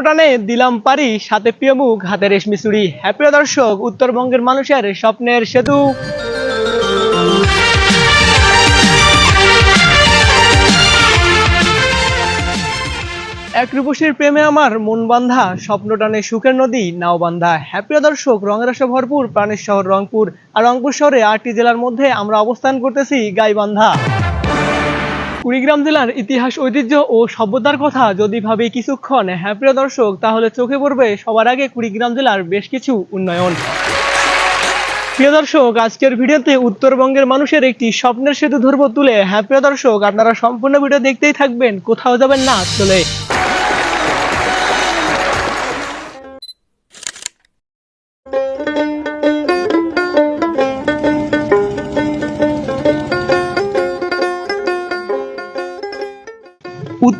টানে দিলাম পারি, সাথে প্রিয় মুখ, হাতে রেশমি চুড়ি হ্যাপি দর্শক, উত্তরবঙ্গের মানুষের স্বপ্নের সেতু। এক রূপসীর প্রেমে আমার মন বান্ধা স্বপ্ন টানে সুখের নদী, নাও বান্ধা হ্যাপি দর্শক, রঙের আশা ভরপুর, প্রাণের শহর রংপুর। আর রংপুর শহরে আটটি জেলার মধ্যে আমরা অবস্থান করতেছি গাইবান্ধা। কুড়িগ্রাম জেলার ইতিহাস, ঐতিহ্য ও সভ্যতার কথা যদি ভাবি কিছুক্ষণ হ্যাঁ প্রিয় দর্শক, তাহলে চোখে পড়বে সবার আগে কুড়িগ্রাম জেলার বেশ কিছু উন্নয়ন। প্রিয় দর্শক, আজকের ভিডিওতে উত্তরবঙ্গের মানুষের একটি স্বপ্নের সেতু ধরবো তুলে। হ্যাঁ প্রিয় দর্শক, আপনারা সম্পূর্ণ ভিডিও দেখতেই থাকবেন, কোথাও যাবেন না চলে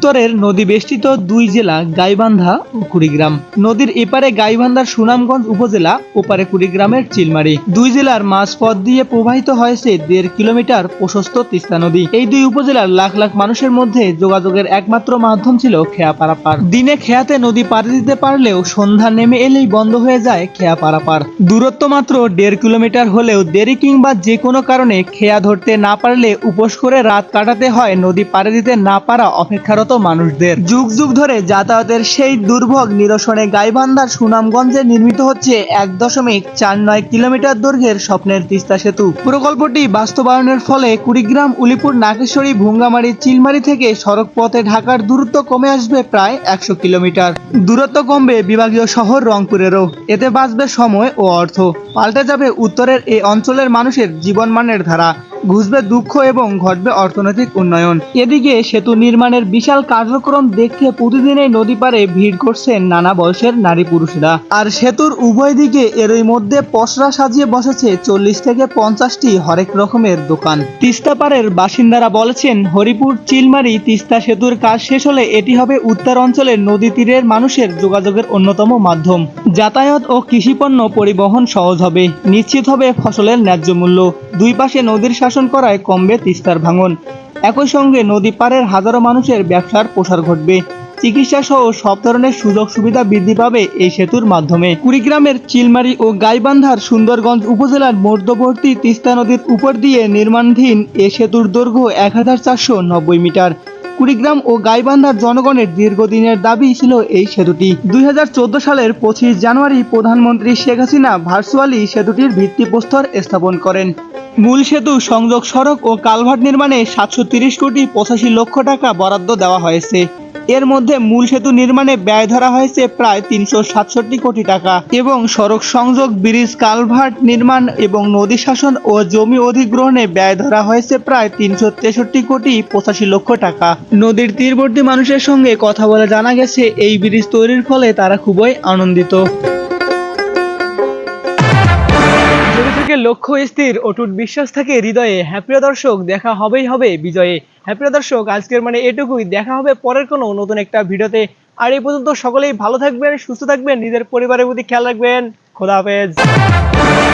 উত্তরের নদী বেষ্টিত দুই জেলা গাইবান্ধা ও কুড়িগ্রাম। নদীর এপারে গাইবান্ধার সুনামগঞ্জ উপজেলা, ওপারে কুড়িগ্রামের চিলমারি। দুই জেলার মাঝপথ দিয়ে প্রবাহিত হয়েছে দেড় কিলোমিটার প্রশস্ত তিস্তা নদী। এই দুই উপজেলার লাখ লাখ মানুষের মধ্যে যোগাযোগের একমাত্র মাধ্যম ছিল খেয়া পারাপার দিনে খেয়াতে নদী পাড়ি দিতে পারলেও সন্ধ্যা নেমে এলেই বন্ধ হয়ে যায় খেয়া পারাপার দূরত্ব মাত্র দেড় কিলোমিটার হলেও দেরি কিংবা যে কোনো কারণে খেয়া ধরতে না পারলে উপোস করে রাত কাটাতে হয় নদী পাড়ি দিতে না পারা অপেক্ষারত মানুষদের। যুগ যুগ ধরে যাতায়াতের সেই দুর্ভোগ নিরসনে গাইবান্ধার সুনামগঞ্জে নির্মিত হচ্ছে এক দশমিক চার নয় কিলোমিটার দৈর্ঘ্যের স্বপ্নের তিস্তা সেতু। প্রকল্পটি বাস্তবায়নের ফলে কুড়িগ্রাম, উলিপুর, নাগেশ্বরী, ভুঙ্গামারি, চিলমারি থেকে সড়ক পথে ঢাকার দূরত্ব কমে আসবে প্রায় একশো কিলোমিটার। দূরত্ব কমবে বিভাগীয় শহর রংপুরেরও। এতে বাঁচবে সময় ও অর্থ। পাল্টে যাবে উত্তরের এই অঞ্চলের মানুষের জীবনমানের ধারা। ঘুষবে দুঃখ এবং ঘটবে অর্থনৈতিক উন্নয়ন। এদিকে সেতু নির্মাণের বিশাল কার্যক্রম দেখতে প্রতিদিনই নদী পারে ভিড় করছেন নানা বয়সের নারী পুরুষরা। আর সেতুর উভয় দিকে এরই মধ্যে পসরা সাজিয়ে বসেছে চল্লিশ থেকে পঞ্চাশটি হরেক রকমের দোকান। তিস্তা পাড়ের বাসিন্দারা বলেছেন, হরিপুর, চিলমারি, তিস্তা সেতুর কাজ শেষ হলে এটি হবে উত্তর অঞ্চলের নদী তীরের মানুষের যোগাযোগের অন্যতম মাধ্যম। যাতায়াত ও কৃষিপণ্য পরিবহন সহজ হবে, নিশ্চিত হবে ফসলের ন্যায্য মূল্য। দুই পাশে নদীর শাসন করায় কমবে তিস্তার ভাঙন। একই সঙ্গে নদী পাড়ের হাজারো মানুষের ব্যবসার প্রসার ঘটবে। চিকিৎসা সহ সব ধরনের সুযোগ সুবিধা বৃদ্ধি পাবে এই সেতুর মাধ্যমে। কুড়িগ্রামের চিলমারি ও গাইবান্ধার সুন্দরগঞ্জ উপজেলার মধ্যবর্তী তিস্তা নদীর উপর দিয়ে নির্মাণধীন এ সেতুর দৈর্ঘ্য এক হাজার চারশো নব্বই মিটার। কুড়িগ্রাম ও গাইবান্ধার জনগণের দীর্ঘদিনের দাবি ছিল এই সেতুটি। দুই হাজার চোদ্দ সালের পঁচিশ জানুয়ারি প্রধানমন্ত্রী শেখ হাসিনা ভার্চুয়ালি সেতুটির ভিত্তিপ্রস্তর স্থাপন করেন। মূল সেতু, সংযোগ সড়ক ও কালভার্ট নির্মাণে সাতশো তিরিশ কোটি পঁচাশি লক্ষ টাকা বরাদ্দ দেওয়া হয়েছে। এর মধ্যে মূল সেতু নির্মাণে ব্যয় ধরা হয়েছে প্রায় তিনশো সাতষট্টি কোটি টাকা এবং সড়ক সংযোগ, ব্রিজ, কালভার্ট নির্মাণ এবং নদী শাসন ও জমি অধিগ্রহণে ব্যয় ধরা হয়েছে প্রায় তিনশো তেষট্টি কোটি পঁচাশি লক্ষ টাকা। নদীর তীরবর্তী মানুষের সঙ্গে কথা বলে জানা গেছে, এই ব্রিজ তৈরির ফলে তারা খুবই আনন্দিত। থেকে লক্ষ্য স্থির, অটুট বিশ্বাস থাকে হৃদয়ে। হ্যাপিয়া দর্শক, দেখা হবেই হবে বিজয়ে। হ্যাপিয়া দর্শক, আজকের মানে এটুকুই। দেখা হবে পরের কোনো নতুন একটা ভিডিওতে। আর এই পর্যন্ত সকলেই ভালো থাকবেন, সুস্থ থাকবেন, নিজের পরিবারের প্রতি খেয়াল রাখবেন। খোদা হাফেজ।